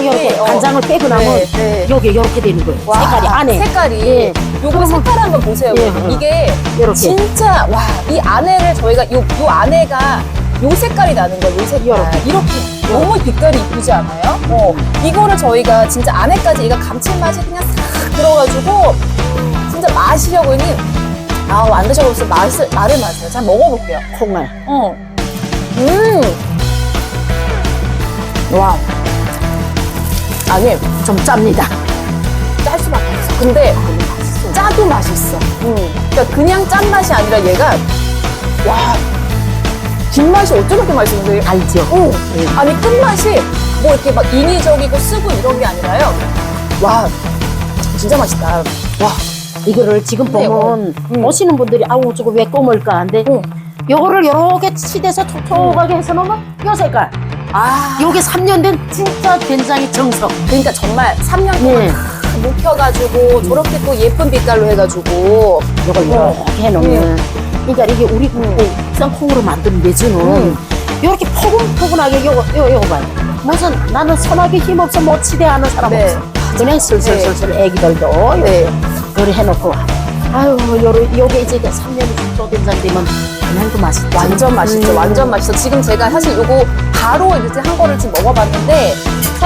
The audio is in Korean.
보통 이렇게 어. 간장을 빼고 나면 네, 네. 여기 이렇게 되는 거예요. 와, 색깔이 안에. 색깔이 예. 요거 색깔 한번 보세요. 예. 이게 이렇게. 진짜 와 이 안에를 저희가 요, 요 안에가 요 색깔이 나는 거예요. 요 색깔 이렇게. 이렇게 너무 빛깔이 이쁘지 않아요? 어 이거를 저희가 진짜 안에까지 얘가 감칠맛이 그냥 싹 들어가지고 진짜 마시려고 했니 아안 드셔보세요. 맛을 말을 마세요. 자 먹어볼게요. 콩알. 어. 음. 와. 아니, 좀 짭니다. 짤 수밖에 없어. 근데 짜도 맛있어. 음. 그러니까 그냥 짠 맛이 아니라 얘가 와. 뒷맛이 어쩜 이렇게 맛있는데? 알죠? 오. 예. 아니 끝맛이 뭐 이렇게 막 인위적이고 쓰고 이런 게 아니라요. 와. 진짜 맛있다. 와. 이거를 지금 네, 보면 음. 오시는 분들이 아우 저거 왜 꼬물까 한데 응. 요거를 요렇게 치대서 톡톡하게 해서 놓으면 요 색깔. 아. 요게 3년 된 진짜 된장의 정석. 그러니까 정말 3년 동안 네. 다 묵혀가지고 저렇게 또 예쁜 빛깔로 해가지고 요걸 이렇게 해놓으면 그러니까 이게 우리 음. 쌍콩으로 만든 매주는 음. 이렇게 포근포근하게 요거 요, 요거 봐요 무슨 나는 소나기 힘없어 못 치대하는 사람 네. 없어 그냥 슬슬슬슬 애기들도 네. 요리 해놓고 아유 요리 요게 이제 3년이 또 된장 되면 그냥도 맛있지 완전 맛있죠. 음. 완전 맛있어. 지금 제가 사실 요거 바로 이제 한 거를 지금 먹어봤는데